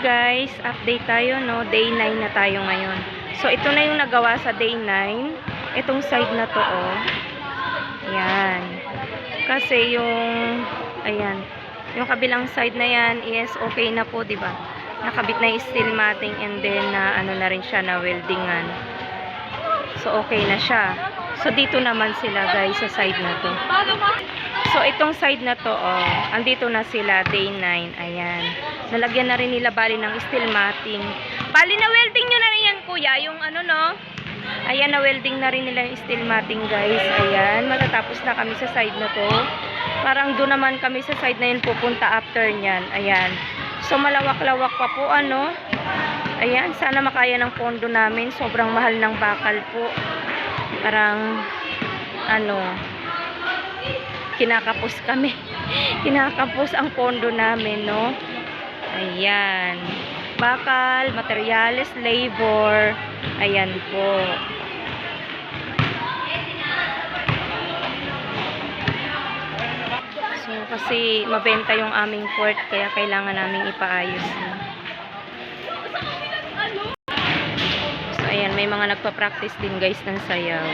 guys, update tayo no. Day 9 na tayo ngayon. So ito na yung nagawa sa day 9. Itong side na to oh. Ayan. Kasi yung ayan, yung kabilang side na yan is okay na po, 'di ba? Nakabit na yung steel matting and then na ano na rin siya na weldingan. So okay na siya. So dito naman sila guys sa side na to. So itong side na to oh, andito na sila day 9. Ayan. Nalagyan na rin nila bali ng steel matting. Bali na welding nyo na rin yan kuya, yung ano no? Ayan, na welding na rin nila yung steel matting guys. Ayan, matatapos na kami sa side na to. Parang doon naman kami sa side na yun pupunta after nyan. Ayan. So malawak-lawak pa po ano. Ayan, sana makaya ng pondo namin. Sobrang mahal ng bakal po. Parang ano, kinakapos kami. kinakapos ang pondo namin, no? Ayan. Bakal, materyales, labor. Ayan po. So, kasi mabenta yung aming port, kaya kailangan naming ipaayos. So, ayan, may mga nagpa-practice din guys ng sayaw.